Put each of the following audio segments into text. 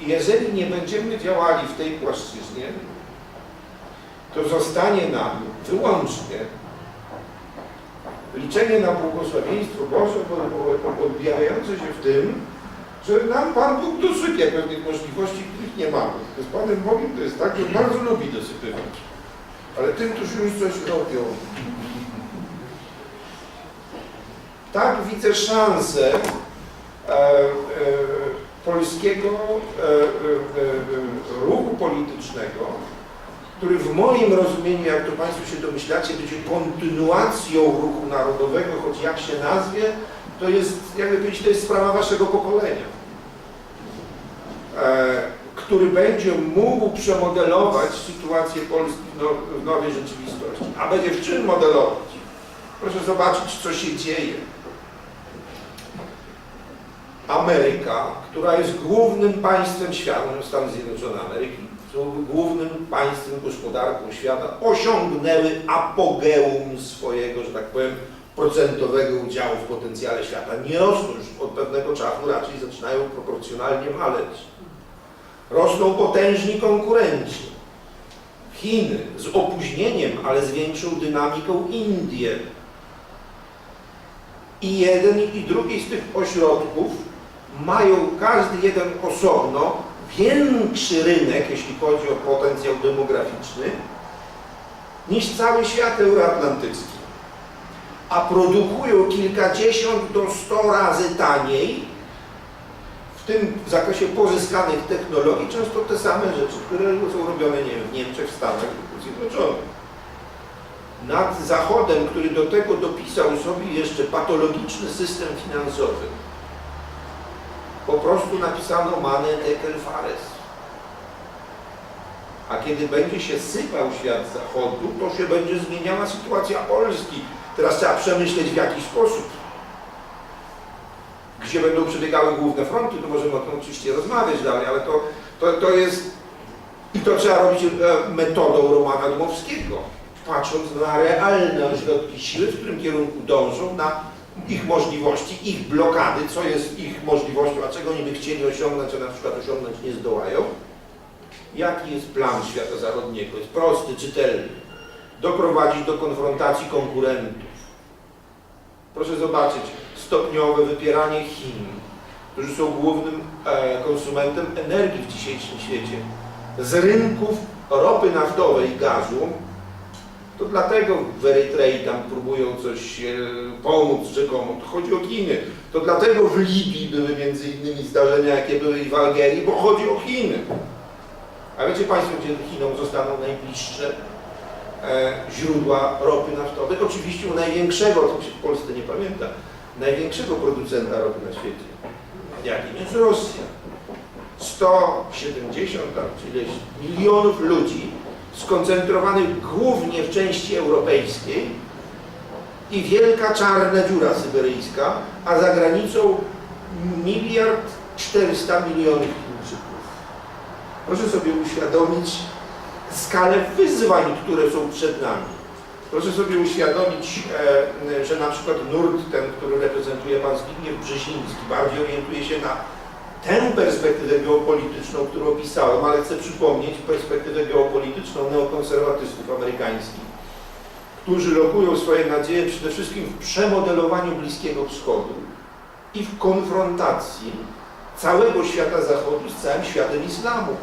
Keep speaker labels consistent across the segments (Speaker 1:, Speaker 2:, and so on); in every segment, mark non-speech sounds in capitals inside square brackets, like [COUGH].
Speaker 1: Jeżeli nie będziemy działali w tej płaszczyźnie, to zostanie nam wyłącznie liczenie na błogosławieństwo Boże bo- bo- objawiające się w tym, że nam Pan Bóg dosypie pewnych możliwości, których nie mamy. Z Panem Bogiem to jest tak, że bardzo lubi dosypywać. Ale tym, którzy już coś robią. Tak widzę szansę e, e, polskiego e, e, e, ruchu politycznego, który w moim rozumieniu, jak to Państwo się domyślacie, będzie kontynuacją ruchu narodowego, choć jak się nazwie, to jest, jakby powiedzieć, to jest sprawa Waszego pokolenia, który będzie mógł przemodelować sytuację Polski no, w nowej rzeczywistości. A będzie w czym modelować? Proszę zobaczyć, co się dzieje. Ameryka, która jest głównym państwem świata, Stany Zjednoczone Ameryki, są głównym państwem, gospodarką świata, osiągnęły apogeum swojego, że tak powiem, procentowego udziału w potencjale świata. Nie rosną już od pewnego czasu, raczej zaczynają proporcjonalnie maleć. Rosną potężni konkurenci. Chiny z opóźnieniem, ale z większą dynamiką Indie. I jeden i drugi z tych ośrodków mają każdy jeden osobno większy rynek, jeśli chodzi o potencjał demograficzny, niż cały świat euroatlantycki. A produkują kilkadziesiąt do sto razy taniej w tym w zakresie pozyskanych technologii często te same rzeczy, które są robione nie wiem, w Niemczech, w Stanach Zjednoczonych. Nad Zachodem, który do tego dopisał sobie jeszcze patologiczny system finansowy, po prostu napisano mane tekel fares. A kiedy będzie się sypał świat zachodu, to się będzie zmieniała sytuacja Polski. Teraz trzeba przemyśleć w jaki sposób. Gdzie będą przebiegały główne fronty, to możemy o tym oczywiście rozmawiać dalej, ale to, to, to jest... I to trzeba robić e, metodą Romana Dmowskiego, patrząc na realne ośrodki siły, w którym kierunku dążą, na ich możliwości, ich blokady, co jest ich możliwością, a czego oni by chcieli osiągnąć, a na przykład osiągnąć nie zdołają. Jaki jest plan świata zachodniego? Jest prosty, czytelny. Doprowadzić do konfrontacji konkurentów. Proszę zobaczyć, stopniowe wypieranie Chin, którzy są głównym e, konsumentem energii w dzisiejszym świecie, z rynków ropy naftowej i gazu, to dlatego w Erytrei tam próbują coś e, pomóc rzekomo. To chodzi o Chiny. To dlatego w Libii były między innymi zdarzenia, jakie były i w Algierii, bo chodzi o Chiny. A wiecie Państwo, gdzie Chinom zostaną najbliższe e, źródła ropy naftowej? Oczywiście u największego, o tym się w Polsce nie pamięta, największego producenta ropy na świecie. Jakim jest Rosja. 170 tam, czy milionów ludzi skoncentrowanych głównie w części europejskiej i wielka czarna dziura syberyjska, a za granicą miliard 400 milionów Chińczyków. Proszę sobie uświadomić skalę wyzwań, które są przed nami. Proszę sobie uświadomić, e, że na przykład nurt, ten, który reprezentuje pan Zbigniew Brzeziński, bardziej orientuje się na tę perspektywę geopolityczną, którą opisałem, ale chcę przypomnieć perspektywę geopolityczną neokonserwatystów amerykańskich, którzy lokują swoje nadzieje przede wszystkim w przemodelowaniu Bliskiego Wschodu i w konfrontacji całego świata zachodu z całym światem islamu.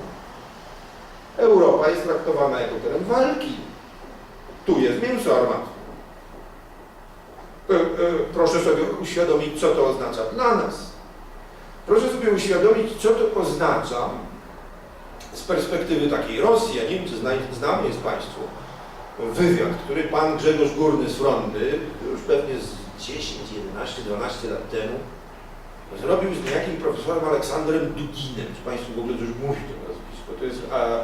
Speaker 1: Europa jest traktowana jako teren walki. Tu jest mięso armatne. E, Proszę sobie uświadomić, co to oznacza dla nas. Proszę sobie uświadomić, co to oznacza z perspektywy takiej Rosji. Ja nie wiem, czy zna, znany jest Państwu wywiad, który pan Grzegorz Górny z Frondy, już pewnie z 10, 11, 12 lat temu, zrobił z niejakim profesorem Aleksandrem Duginem. Czy Państwu w ogóle coś mówi to nazwisko? To jest a, a,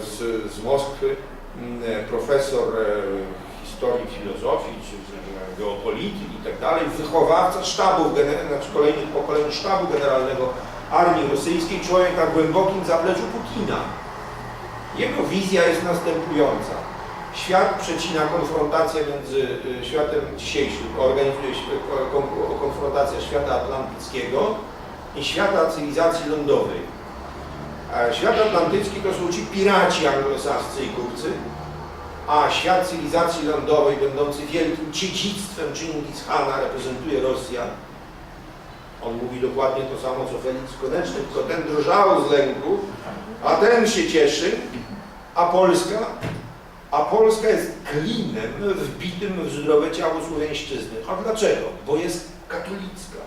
Speaker 1: z, z Moskwy m, profesor e, historii filozofii, czy geopolityki i tak dalej, wychowawca sztabów, znaczy kolejnych pokoleń sztabu generalnego armii rosyjskiej, człowiek na głębokim zapleczu Putina. Jego wizja jest następująca. Świat przecina konfrontacja między y, światem dzisiejszym, organizuje się ko- kon- konfrontacja świata atlantyckiego i świata cywilizacji lądowej. Świat atlantycki to są ci piraci anglosascy i kupcy, a świat cywilizacji lądowej, będący wielkim dziedzictwem Chingis Khana, reprezentuje Rosja. On mówi dokładnie to samo, co Felix Koneczny, tylko ten drżał z lęku, a ten się cieszy, a Polska? A Polska jest klinem wbitym w zdrowe ciało słowiańszczyzny. A dlaczego? Bo jest katolicka.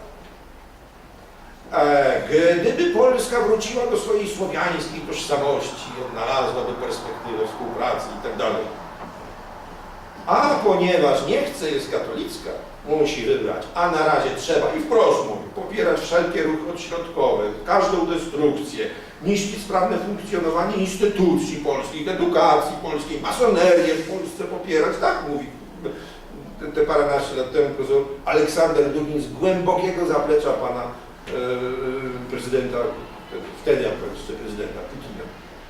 Speaker 1: E, Gdyby Polska wróciła do swojej słowiańskiej tożsamości, odnalazłaby perspektywę współpracy i tak dalej. A ponieważ nie chce, jest katolicka, musi wybrać, a na razie trzeba i wprost mówi, popierać wszelkie ruchy odśrodkowe, każdą destrukcję, niszczyć sprawne funkcjonowanie instytucji polskich, edukacji polskiej, masonerię w Polsce popierać, tak mówi te, te paręnaście lat temu Aleksander Dugin z głębokiego zaplecza pana e, prezydenta, wtedy jeszcze prezydenta Putina.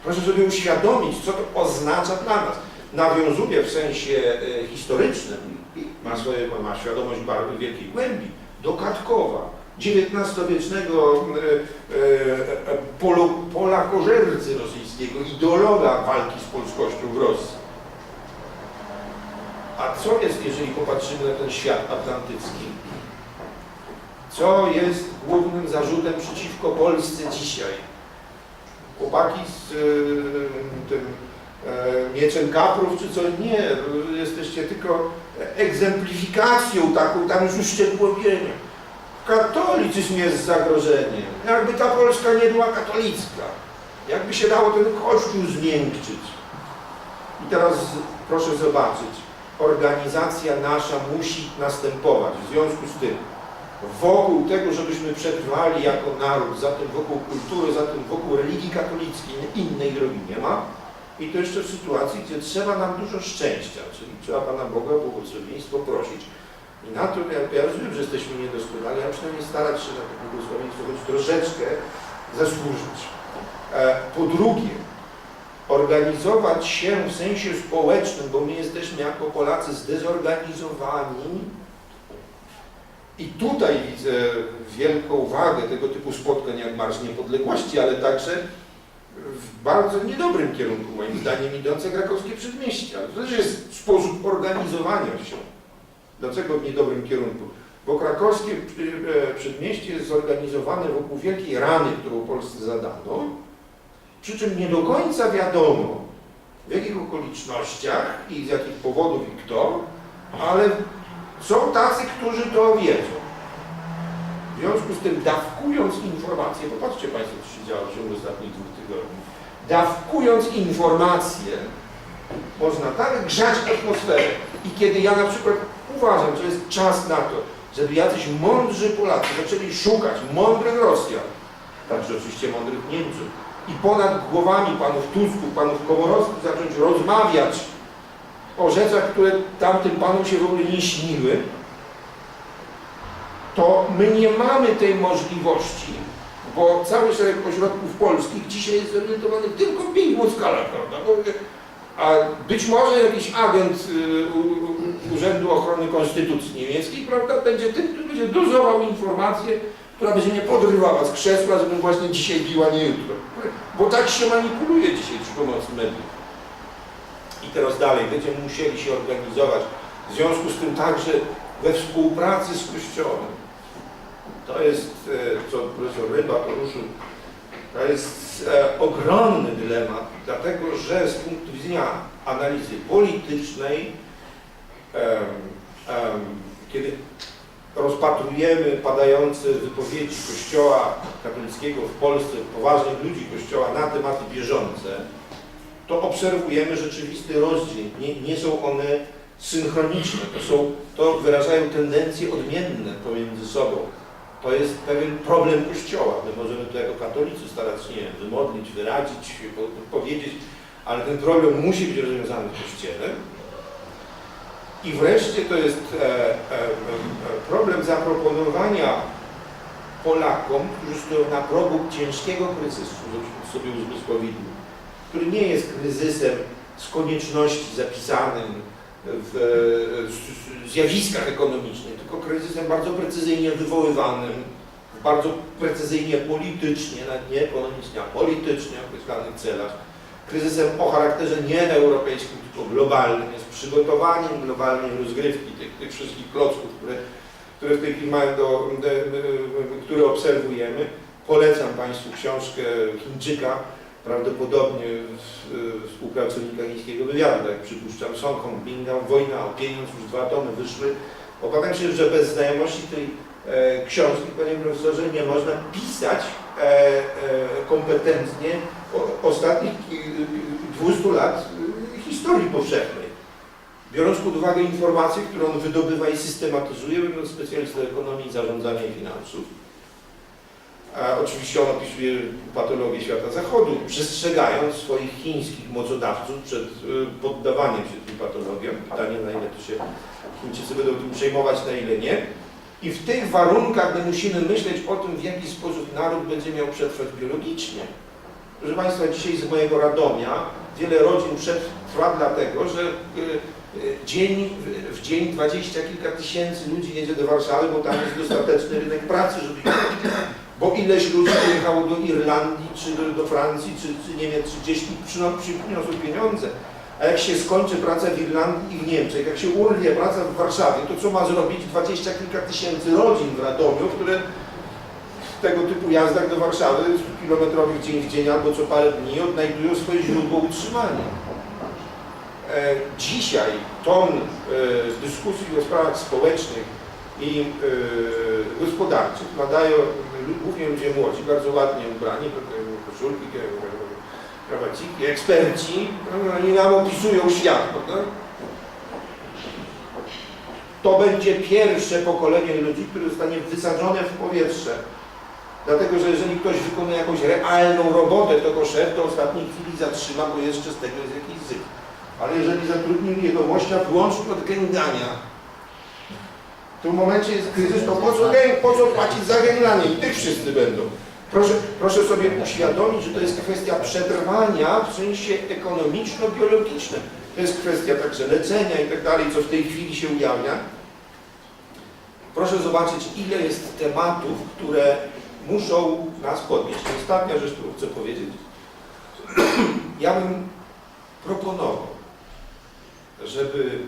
Speaker 1: Proszę sobie uświadomić, co to oznacza dla nas. Nawiązuje w sensie e, historycznym, ma, swoje, ma, świadomość bardzo wielkiej głębi, do Katkowa, XIX-wiecznego e, e, polo, polakożercy rosyjskiego, ideologa walki z polskością w Rosji. A co jest, jeżeli popatrzymy na ten świat atlantycki? Co jest głównym zarzutem przeciwko Polsce dzisiaj? Chłopaki z y, tym e, mieczem kaprów czy co? Nie, jesteście tylko egzemplifikacją taką, tam już uszczegółowieniem. Katolicyzm jest zagrożeniem. Jakby ta Polska nie była katolicka. Jakby się dało ten kościół zmiękczyć. I teraz proszę zobaczyć, organizacja nasza musi następować. W związku z tym, wokół tego, żebyśmy przetrwali jako naród, zatem wokół kultury, zatem wokół religii katolickiej, innej drogi nie ma. I to jeszcze w sytuacji, gdzie trzeba nam dużo szczęścia, czyli trzeba Pana Boga o błogosławieństwo prosić. I na to, ja, ja rozumiem, że jesteśmy niedoskonali, ale przynajmniej starać się na to błogosławieństwo choć troszeczkę zasłużyć. E, po drugie, organizować się w sensie społecznym, bo my jesteśmy jako Polacy zdezorganizowani. I tutaj widzę wielką wagę tego typu spotkań jak Marsz Niepodległości, ale także w bardzo niedobrym kierunku, moim zdaniem, idące krakowskie przedmieścia. To też jest sposób organizowania się. Dlaczego w niedobrym kierunku? Bo krakowskie e, przedmieście jest zorganizowane wokół wielkiej rany, którą Polsce zadano, przy czym nie do końca wiadomo, w jakich okolicznościach i z jakich powodów i kto, ale są tacy, którzy to wiedzą. W związku z tym, dawkując informacje, popatrzcie Państwo, co się działo w ciągu ostatnich dwóch tygodni, dawkując informacje, można tak grzać atmosferę. I kiedy ja na przykład uważam, że jest czas na to, żeby jacyś mądrzy Polacy zaczęli szukać mądrych Rosjan, także oczywiście mądrych Niemców, i ponad głowami panów Tusków, panów Komorowskich zacząć rozmawiać o rzeczach, które tamtym panom się w ogóle nie śniły, to my nie mamy tej możliwości, bo cały szereg ośrodków polskich dzisiaj jest zorientowanych tylko w Bing skala, prawda? Bo, a być może jakiś agent y, Urzędu Ochrony Konstytucji Niemieckiej, prawda, będzie tym, który będzie dozował informację, która będzie mnie podrywała z krzesła, żebym właśnie dzisiaj biła, nie jutro. Bo tak się manipuluje dzisiaj przy pomocy mediów. I teraz dalej, będziemy musieli się organizować. W związku z tym także we współpracy z Kościołem. To jest, e, co profesor Ryba poruszył, to jest e, ogromny dylemat, dlatego że z punktu widzenia analizy politycznej, kiedy rozpatrujemy padające wypowiedzi Kościoła katolickiego w Polsce, poważnych ludzi Kościoła na tematy bieżące, to obserwujemy rzeczywisty rozdźwięk. Nie, nie są one synchroniczne, to, są, to wyrażają tendencje odmienne pomiędzy sobą. To jest pewien problem Kościoła. My możemy to jako katolicy starać się wymodlić, wyrazić, po- powiedzieć, ale ten problem musi być rozwiązany w Kościele. I wreszcie to jest e, e, e, problem zaproponowania Polakom, którzy stoją na progu ciężkiego kryzysu, sobie uzmysłowili, który nie jest kryzysem z konieczności zapisanym w z- zjawiskach ekonomicznych, tylko kryzysem bardzo precyzyjnie wywoływanym w bardzo precyzyjnie politycznie, nawet nie ekonomicznie, a politycznie w określonych celach. Kryzysem o charakterze nie europejskim, tylko globalnym. Jest przygotowaniem globalnej rozgrywki tych, tych wszystkich klocków, które, które w tej chwili mają do, które obserwujemy. Polecam Państwu książkę Chińczyka, prawdopodobnie współpracownika chińskiego wywiadu, tak jak przypuszczam, Song Hongbinga, Wojna o pieniądz, już dwa tomy wyszły. Obawiam się, że bez znajomości tej e, książki, panie profesorze, nie można pisać e, e, kompetentnie o, ostatnich ki- 200 lat e, historii powszechnej. Biorąc pod uwagę informacje, które on wydobywa i systematyzuje, będąc specjalistą ekonomii, zarządzania i finansów. A oczywiście on opisuje patologię świata zachodu, przestrzegając swoich chińskich mocodawców przed e, poddawaniem się tym patologiom. Pytanie, na ile to się Chińczycy będą tym przejmować, na ile nie. I w tych warunkach my musimy myśleć o tym, w jaki sposób naród będzie miał przetrwać biologicznie. Proszę Państwa, dzisiaj z mojego Radomia wiele rodzin przetrwa dlatego, że y, y, dzień, w- w dzień dwadzieścia kilka tysięcy ludzi jedzie do Warszawy, bo tam jest dostateczny rynek pracy, żeby bo ileś ludzi pojechało do Irlandii, czy do, Francji, czy, czy Niemiec, czy gdzieś i przyniosą pieniądze. A jak się skończy praca w Irlandii i w Niemczech, jak się urwie praca w Warszawie, to co ma zrobić dwadzieścia kilka tysięcy rodzin w Radomiu, które w tego typu jazdach do Warszawy, 100 kilometrowych dzień w dzień albo co parę dni odnajdują swoje źródło utrzymania. E, Dzisiaj ton e, dyskusji o sprawach społecznych i e, gospodarczych nadają głównie ludzie młodzi, bardzo ładnie ubrani, koszulki, krawaciki, eksperci, no, oni nam opisują świat, prawda? To będzie pierwsze pokolenie ludzi, które zostanie wysadzone w powietrze. Dlatego, że jeżeli ktoś wykonuje jakąś realną robotę, to go szef do ostatniej chwili zatrzyma, bo jeszcze z tego jest jakiś zysk. Ale jeżeli zatrudnili jegomościa wyłącznie od gęgania, w tym momencie jest kryzys, to po co, po co płacić za gęglanie? I tych wszyscy będą. Proszę, proszę sobie uświadomić, że to jest kwestia przetrwania w sensie ekonomiczno-biologicznym. To jest kwestia także leczenia i tak dalej, co w tej chwili się ujawnia. Proszę zobaczyć, ile jest tematów, które muszą nas podnieść. Ostatnia rzecz, którą chcę powiedzieć. Ja bym proponował, żeby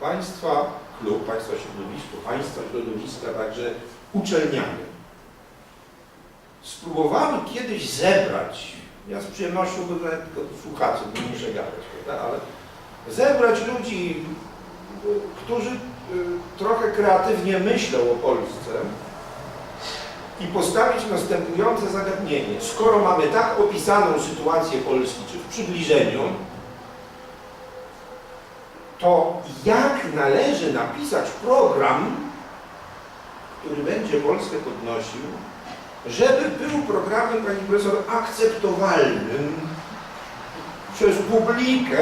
Speaker 1: Państwa klub, Państwa środowisko, Państwa środowiska także uczelniane spróbowały kiedyś zebrać, ja z przyjemnością będę tylko słuchaczy, nie muszę gadać, prawda, ale zebrać ludzi, którzy y, trochę kreatywnie myślą o Polsce i postawić następujące zagadnienie. Skoro mamy tak opisaną sytuację Polski, czy w przybliżeniu, to jak należy napisać program, który będzie Polskę podnosił, żeby był programem, pani profesor, akceptowalnym przez publikę,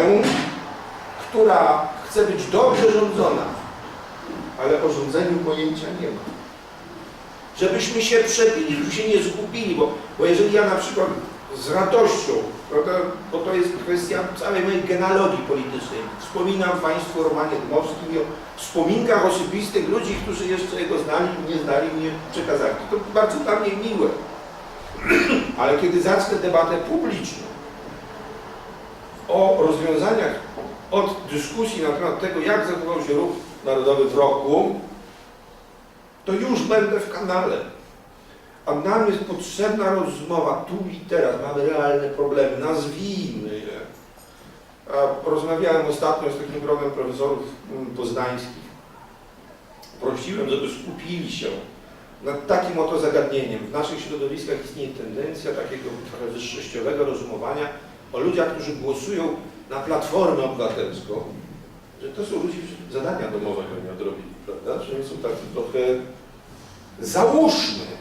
Speaker 1: która chce być dobrze rządzona, ale o rządzeniu pojęcia nie ma. Żebyśmy się przebili, żeby się nie zgubili, bo, bo jeżeli ja na przykład z radością, prawda, bo to jest kwestia całej mojej genealogii politycznej, wspominam Państwu o Romanie Dmowskim i o wspominkach osobistych ludzi, którzy jeszcze jego znali nie znali, mnie przekazali. To bardzo dla mnie miłe. [CLEARS THROAT] Ale kiedy zacznę debatę publiczną o rozwiązaniach od dyskusji na temat tego, jak zachował się ruch narodowy w roku, to już będę w kanale. A nam jest potrzebna rozmowa tu i teraz. Mamy realne problemy, nazwijmy je. Rozmawiałem ostatnio z takim gromem profesorów mm, poznańskich. Prosiłem, żeby skupili się nad takim oto zagadnieniem. W naszych środowiskach istnieje tendencja takiego trochę wyższościowego rozumowania o ludziach, którzy głosują na Platformę Obywatelską, że to są ludzie, którzy zadania domowego nie odrobili, prawda? Że oni są tacy trochę... Załóżmy,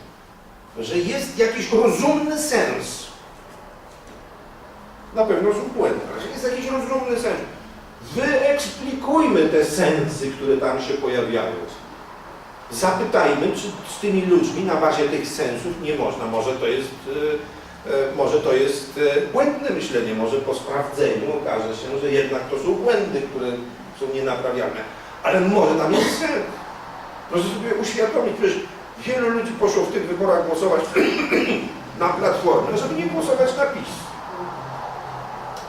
Speaker 1: że jest jakiś rozumny sens. Na pewno są błędne, ale jest jakiś rozumny sens. Wyeksplikujmy te sensy, które tam się pojawiają. Zapytajmy, czy z tymi ludźmi na bazie tych sensów nie można. Może to jest, e, e, może to jest e, błędne myślenie, może po sprawdzeniu okaże się, że jednak to są błędy, które są nienaprawialne. Ale może tam jest sens. Proszę sobie uświadomić, przecież Wielu ludzi poszło w tych wyborach głosować [CLEARS THROAT] na Platformę, żeby nie głosować na PiS.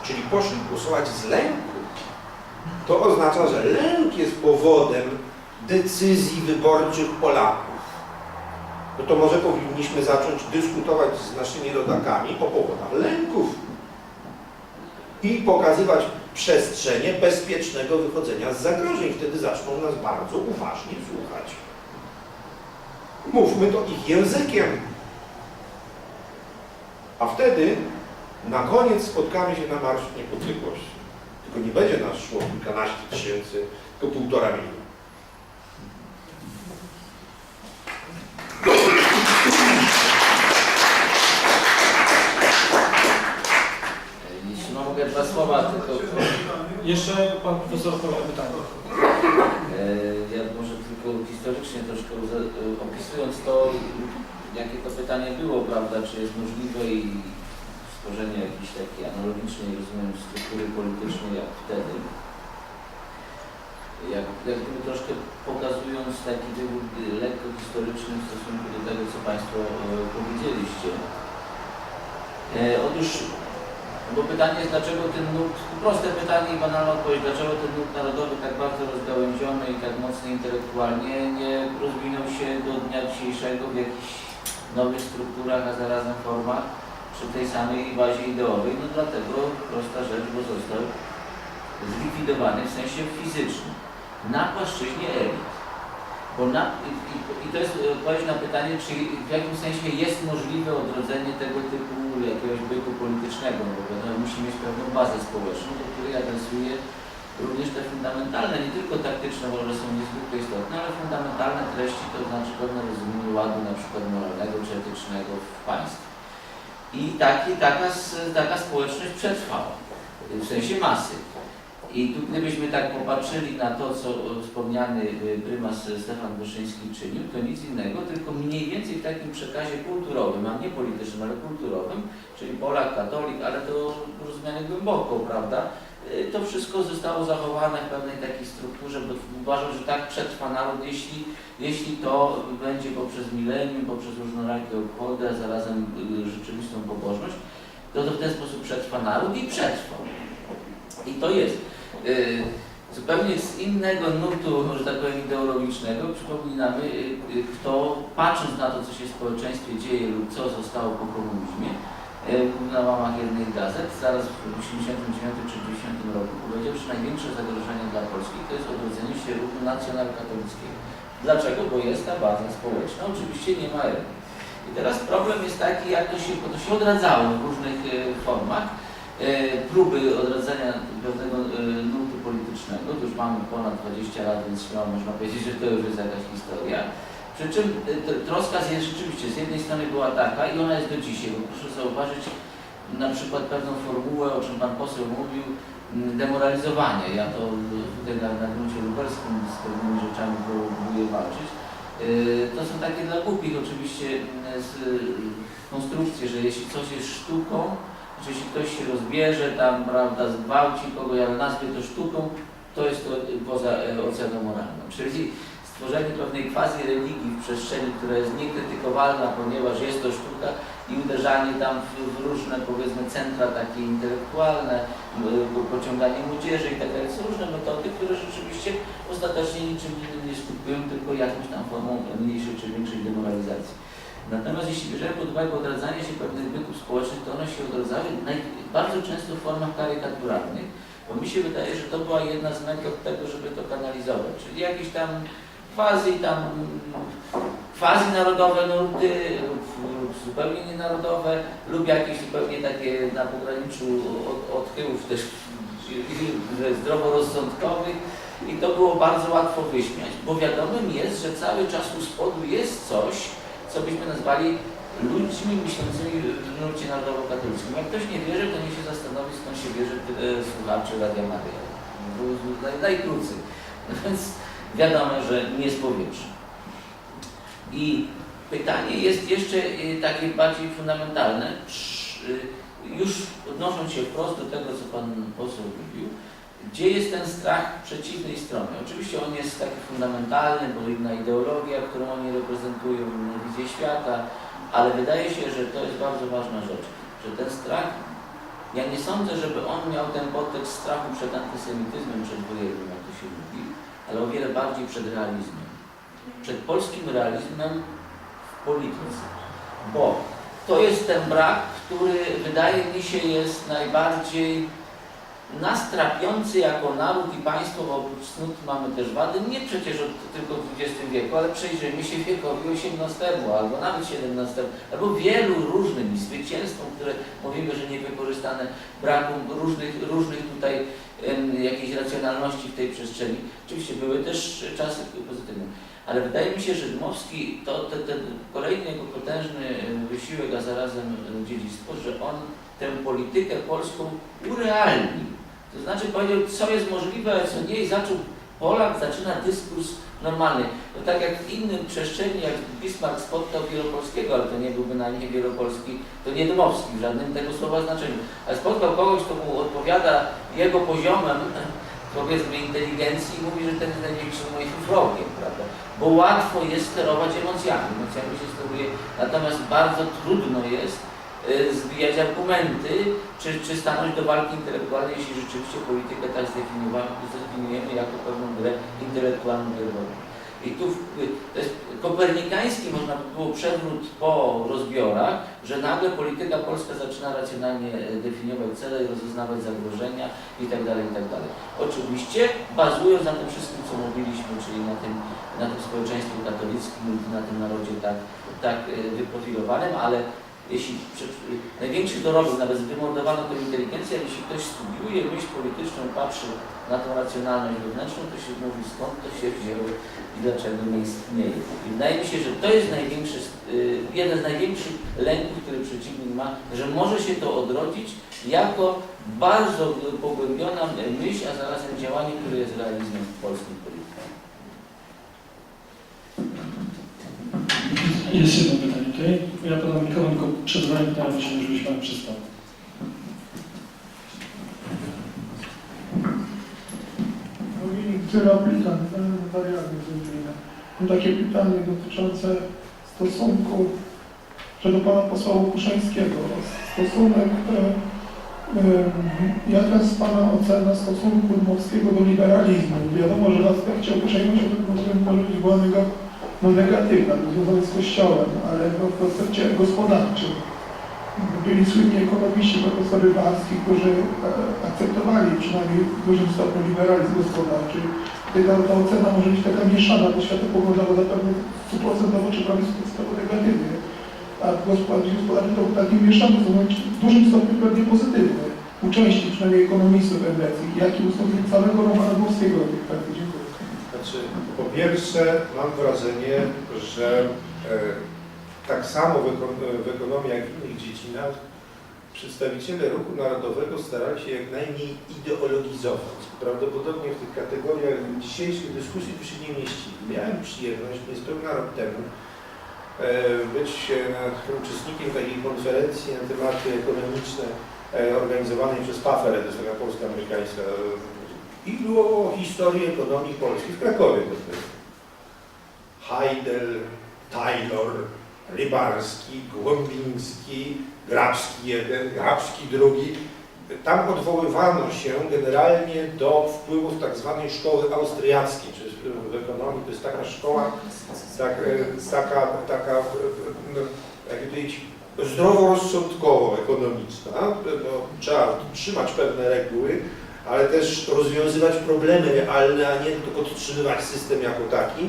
Speaker 1: Czyli poszli głosować z lęku. To oznacza, że lęk jest powodem decyzji wyborczych Polaków. No to może powinniśmy zacząć dyskutować z naszymi rodakami o powodach lęków i pokazywać przestrzenie bezpiecznego wychodzenia z zagrożeń. Wtedy zaczną nas bardzo uważnie słuchać. Mówmy to ich językiem. A wtedy na koniec spotkamy się na Marszu Niepodległości. Tylko nie będzie nas szło kilkanaście tysięcy, tylko półtora miliona.
Speaker 2: Jeśli mogę dwa słowa, tylko
Speaker 3: Jeszcze pan profesor na pytanie.
Speaker 2: e, ja może tylko historycznie troszkę uza- e, opisując to, jakie to pytanie było, prawda, czy jest możliwe i stworzenie jakiejś takiej analogicznej, rozumiem, struktury politycznej jak wtedy. Jak, jak gdyby troszkę pokazując taki wywód lekko historyczny w stosunku do tego, co Państwo e, powiedzieliście. E, otóż bo pytanie jest, dlaczego ten nurt, proste pytanie i banalna odpowiedź, dlaczego ten nurt narodowy tak bardzo rozgałęziony i tak mocno intelektualnie nie rozwinął się do dnia dzisiejszego w jakichś nowych strukturach, a zarazem formach przy tej samej bazie ideowej? No dlatego prosta rzecz, bo został zlikwidowany w sensie fizycznym na płaszczyźnie elit. Bo na, i, i, to jest odpowiedź na pytanie, czy w jakim sensie jest możliwe odrodzenie tego typu jakiegoś bytu politycznego, no bo wiadomo, musi mieć pewną bazę społeczną, do której adresuje również te fundamentalne, nie tylko taktyczne, bo są niezwykle istotne, ale fundamentalne treści, to znaczy pewne rozumienie ładu na przykład moralnego czy etycznego w państwie. I taki, taka, taka społeczność przetrwała, w sensie masy. I tu gdybyśmy tak popatrzyli na to, co wspomniany e, prymas Stefan Wyszyński czynił, to nic innego, tylko mniej więcej w takim przekazie kulturowym, a nie politycznym, ale kulturowym, czyli Polak, katolik, ale to rozumiane głęboko, prawda? E, To wszystko zostało zachowane w pewnej takiej strukturze, bo uważam, że tak przetrwa naród, jeśli, jeśli to będzie poprzez milenium, poprzez różnorakie obchody, a zarazem e, rzeczywistą pobożność, to, to w ten sposób przetrwa naród i przetrwał. I to jest. Y, zupełnie z innego nurtu, że tak powiem, ideologicznego przypominamy, y, y, kto patrząc na to, co się w społeczeństwie dzieje lub co zostało po komunizmie, y, na łamach jednej z gazet, zaraz w 1989 czy 90 roku powiedział, że największe zagrożenie dla Polski to jest odrodzenie się ruchu nacjonalkatolickiego. Dlaczego? Bo jest ta baza społeczna, oczywiście nie ma elit. I teraz problem jest taki, jak to się, bo to się odradzało w różnych y, formach, e, próby odradzania pewnego e, nurtu politycznego, to już mamy ponad 20 lat, więc można powiedzieć, że to już jest jakaś historia. Przy czym t- troska jest rzeczywiście, z jednej strony była taka i ona jest do dzisiaj, bo proszę zauważyć na przykład pewną formułę, o czym Pan poseł mówił, m, demoralizowania. Ja to e, tutaj na, na gruncie lubelskim z pewnymi rzeczami próbuję walczyć. E, To są takie dla głupich oczywiście konstrukcje, że jeśli coś jest sztuką, że jeśli ktoś się rozbierze tam, prawda, zgwałci kogoś, ale nazwie to sztuką, to jest to y, poza e, oceną moralną. Czyli stworzenie pewnej quasi religii w przestrzeni, która jest niekrytykowalna, ponieważ jest to sztuka i uderzanie tam w, w różne, powiedzmy, centra takie intelektualne, po- pociąganie młodzieży i tak dalej. Są różne metody, które rzeczywiście ostatecznie niczym innym nie skutkują, tylko jakąś tam formą mniejszej czy większej demoralizacji. Natomiast jeśli bierzemy pod uwagę odradzanie się pewnych bytów społecznych, to one się odradzały naj, bardzo często w formach karykaturalnych, bo mi się wydaje, że to była jedna z metod tego, żeby to kanalizować. Czyli jakieś tam quasi tam quasi narodowe nurty zupełnie nienarodowe lub jakieś zupełnie takie na pograniczu od, odchyłów też zdroworozsądkowych i to było bardzo łatwo wyśmiać, bo wiadomym jest, że cały czas u spodu jest coś, co byśmy nazwali ludźmi myślącymi w nurcie narodowo-katolickim. Jak ktoś nie wierzy, to niech się zastanowi, skąd się bierze e, słuchaczy Radia Maryja. Naj- Naj, najkrócej. No więc wiadomo, że nie z powietrza. I pytanie jest jeszcze e, takie bardziej fundamentalne. E, Już odnosząc się wprost do tego, co Pan poseł mówił, Gdzie jest ten strach przeciwnej strony? Oczywiście on jest taki fundamentalny, bo inna ideologia, którą oni reprezentują, inna wizję świata, ale wydaje się, że to jest bardzo ważna rzecz, że ten strach, ja nie sądzę, żeby on miał ten podtekst strachu przed antysemityzmem się mówi, ale o wiele bardziej przed realizmem. Przed polskim realizmem w polityce. Bo to jest ten brak, który wydaje mi się jest najbardziej nas trapiący jako naród i państwo, bo oprócz snut mamy też wady, nie przecież od, tylko w XX wieku, ale przejrzyjmy się wiekowi XVIII albo nawet XVII, albo wielu różnym zwycięstwom, które mówimy, że niewykorzystane, braku różnych, różnych tutaj jakiejś racjonalności w tej przestrzeni. Oczywiście były też czasy pozytywne, ale wydaje mi się, że Dmowski to ten, ten kolejny jego potężny em, wysiłek, a zarazem em, dziedzictwo, że on tę politykę polską urealnił. To znaczy powiedział, co jest możliwe, a co nie i zaczął, Polak zaczyna dyskurs normalny. To tak jak w innym przestrzeni, jak Bismarck spotkał Wielopolskiego, ale to nie byłby na nie Wielopolski, to nie Dmowski w żadnym tego słowa znaczeniu. Ale spotkał kogoś, kto mu odpowiada jego poziomem, [CLEARS THROAT] powiedzmy, inteligencji i mówi, że ten jest największym moim wrogiem, prawda? Bo łatwo jest sterować emocjami, emocjami się steruje, natomiast bardzo trudno jest zbijać argumenty, czy, czy stanąć do walki intelektualnej, jeśli rzeczywiście politykę tak zdefiniujemy jako pewną grę intelektualną nerwową. I tu y, to jest kopernikański, można by było przewrót po rozbiorach, że nagle polityka polska zaczyna racjonalnie e, definiować cele i rozeznawać zagrożenia itd. itd. Oczywiście bazując na tym wszystkim, co mówiliśmy, czyli na tym, na tym społeczeństwie katolickim, na tym narodzie tak, tak wyprofilowanym, ale jeśli największy dorobek, nawet wymordowano tę inteligencję, jeśli ktoś studiuje myśl polityczną, patrzy na tą racjonalność wewnętrzną, to się mówi skąd to się wzięło i dlaczego nie istnieje. I wydaje mi się, że to jest największy, y, jeden z największych lęków, który przeciwnik ma, że może się to odrodzić jako bardzo pogłębiona myśl, a zarazem działanie, które jest realizmem w polskiej polityce.
Speaker 3: Jest jedno pytanie tutaj. Ja podam mikrofon, tylko przed pytania prosimy, żebyś Pan przystał.
Speaker 4: Tyle aplikant, wariantów zrobimy. Mam takie pytanie dotyczące stosunku, że do pana posła Łukuszańskiego. Stosunek, e, e, jaka jest pana ocena stosunku Dmowskiego do liberalizmu? Wiadomo, że w aspekcie uprzejmości to może być była nega- no, negatywna, to związane z Kościołem, ale no, w aspekcie gospodarczym. Byli słynni ekonomiści, profesor Rybacki, którzy e, akceptowali przynajmniej w dużym stopniu liberalizm gospodarczy. Ta, ta ocena może być taka mieszana, bo światopoglądowo zapewne stuprocentowo czy prawie stuprocentowo negatywnie. A gospodarczy gospodarczy to taki mieszany, to znaczy w dużym stopniu pewnie pozytywny. U części przynajmniej ekonomistów endeckich, jak i u całego Romana Dmowskiego
Speaker 1: Znaczy, po pierwsze mam wrażenie, że e, tak samo w, w ekonomii jak w innych dziedzinach przedstawiciele ruchu narodowego starali się jak najmniej ideologizować. Prawdopodobnie w tych kategoriach dzisiejszej dyskusji by się nie mieścili. Miałem przyjemność niespełna rok temu e, być uczestnikiem takiej konferencji na tematy ekonomiczne e, organizowanej przez PAFER, to jest taka polsko-amerykańska e, i było o historii ekonomii polskiej w Krakowie. Heidel, Taylor, Rybarski, Głąbiński, Grabski jeden, Grabski drugi. Tam odwoływano się generalnie do wpływów tak zwanej szkoły austriackiej, czyli w ekonomii to jest taka szkoła, tak, e, taka, taka e, no, jak powiedzieć, zdroworozsądkowo-ekonomiczna. No, trzeba trzymać pewne reguły, ale też rozwiązywać problemy realne, a nie tylko podtrzymywać system jako taki.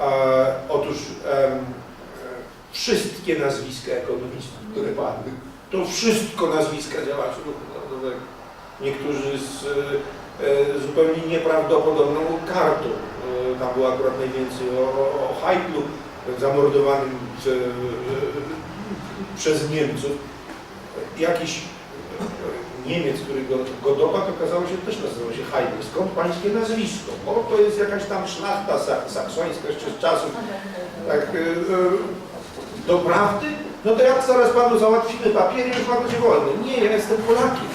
Speaker 1: E, otóż e, wszystkie nazwiska ekonomistów, które padły, to wszystko nazwiska działaczy ruchu. Niektórzy z e, zupełnie nieprawdopodobną kartą. E, tam było akurat najwięcej o, o zamordowanym e, przez Niemców. Jakiś Niemiec, który go, go okazało się też nazywał się Heidel. Skąd pańskie nazwisko? Bo to jest jakaś tam szlachta sak- saksońska jeszcze z czasów tak, e, doprawdy, no to jak zaraz panu załatwimy papier i już pan będzie wolny. Nie, ja jestem Polakiem.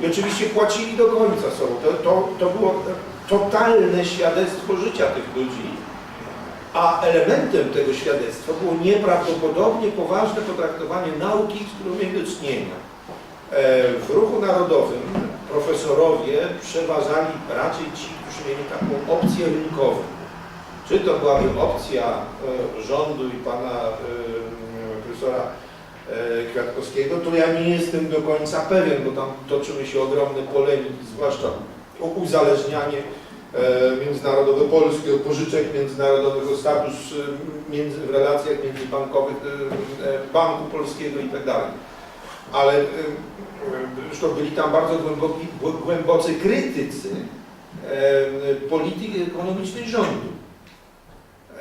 Speaker 1: I oczywiście płacili do końca sobie. To, to, to było totalne świadectwo życia tych ludzi, a elementem tego świadectwa było nieprawdopodobnie poważne potraktowanie nauki, z którą mieli do czynienia. E, W ruchu narodowym profesorowie przeważali raczej ci, którzy mieli taką opcję rynkową. Czy to byłaby opcja e, rządu i pana e, profesora Kwiatkowskiego, to ja nie jestem do końca pewien, bo tam toczyły się ogromne polemiki, zwłaszcza o uzależnianie międzynarodowe Polski od pożyczek międzynarodowych, o status między, w relacjach międzybankowych Banku Polskiego i tak. Ale e, e, zresztą byli tam bardzo głęboki, głębocy krytycy e, polityki ekonomicznej rządu.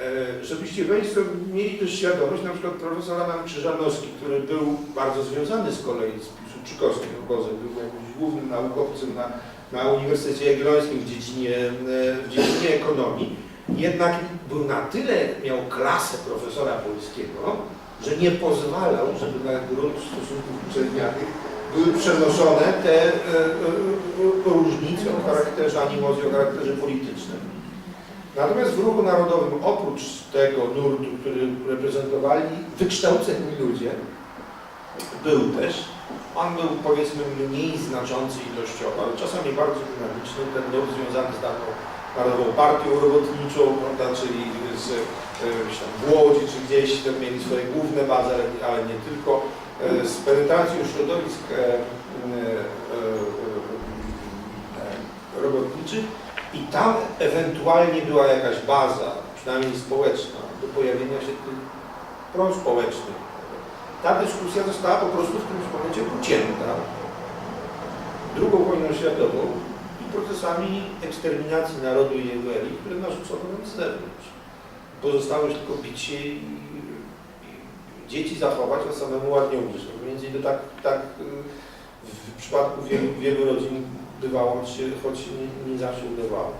Speaker 1: E, Żebyście Państwo mieli też świadomość, na przykład profesor Adam Krzyżanowski, który był bardzo związany z kolei z Piłsudczykowskim obozem, był jakimś głównym naukowcem na, na Uniwersytecie Jagiellońskim w dziedzinie, e, w dziedzinie ekonomii, jednak był na tyle, miał klasę profesora polskiego, że nie pozwalał, żeby na grunt stosunków uprzednianych były przenoszone te e, e, e, różnice o charakterze animozji, o charakterze politycznym. Natomiast w ruchu narodowym, oprócz tego nurtu, który reprezentowali wykształceni ludzie, był też, on był powiedzmy mniej znaczący ilościowo, ale czasami bardzo dynamiczny, ten nurt związany z daną Narodową Partią Robotniczą, prawda, czyli z, w Łodzi czy gdzieś mieli swoje główne bazy, ale, nie tylko, e, z penetracją środowisk e, e, e, e, robotniczych i tam ewentualnie była jakaś baza, przynajmniej społeczna, do pojawienia się tych prospołecznych. Ta dyskusja została po prostu w którymś momencie ucięta drugą wojną światową i procesami eksterminacji narodu i jego elit, które narzucono nam z zewnątrz. Pozostało już tylko bicie i, i dzieci zachować, a samemu ładnie umrzeć. No, więcej to tak, tak y, w przypadku wielu, wielu rodzin bywało, choć, nie, nie zawsze udawało.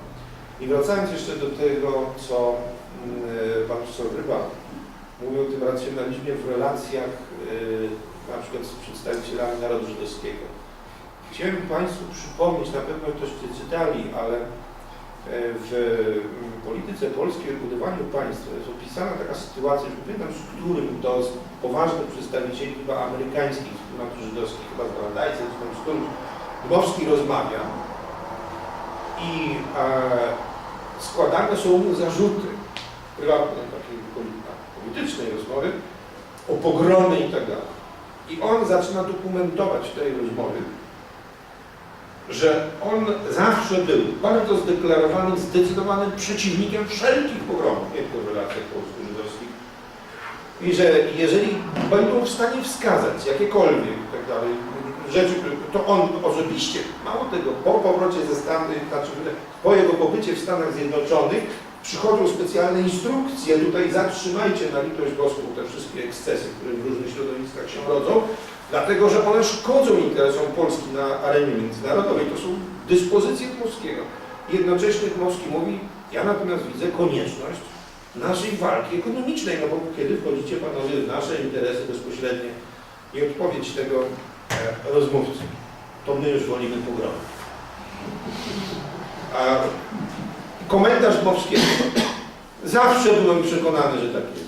Speaker 1: I wracając jeszcze do tego, co mm, pan profesor Ryba mówił o tym racjonalizmie w relacjach y, na przykład z przedstawicielami narodu żydowskiego. Chciałem Państwu przypomnieć, na pewno toście czytali, ale w polityce polskiej, w budowaniu państwa jest opisana taka sytuacja, że pamiętam z którym to z poważnych przedstawicieli chyba amerykańskich wspólnoty żydowskich, chyba z tam z którymś Dmowski rozmawia i e, składane są mu zarzuty prywatne, takiej poli- politycznej rozmowy o pogromy i tak dalej. I on zaczyna dokumentować tej rozmowie, że on zawsze był bardzo zdeklarowanym, zdecydowanym przeciwnikiem wszelkich pogromów, w relacjach polsko-żydowskich. I że jeżeli będą w stanie wskazać jakiekolwiek tak dalej rzeczy, to on osobiście, mało tego, po powrocie ze Stanów, znaczy po jego pobycie w Stanach Zjednoczonych przychodzą specjalne instrukcje, tutaj zatrzymajcie na litość boską te wszystkie ekscesy, które w różnych środowiskach się rodzą, dlatego że one szkodzą interesom Polski na arenie międzynarodowej. To są dyspozycje Dmowskiego. Jednocześnie Dmowski mówi, ja natomiast widzę konieczność naszej walki ekonomicznej, no bo kiedy wchodzicie panowie w nasze interesy bezpośrednie i odpowiedź tego e, rozmówcy, to my już wolimy pogromy. A komentarz Dmowskiego. Zawsze byłem przekonany, że tak jest.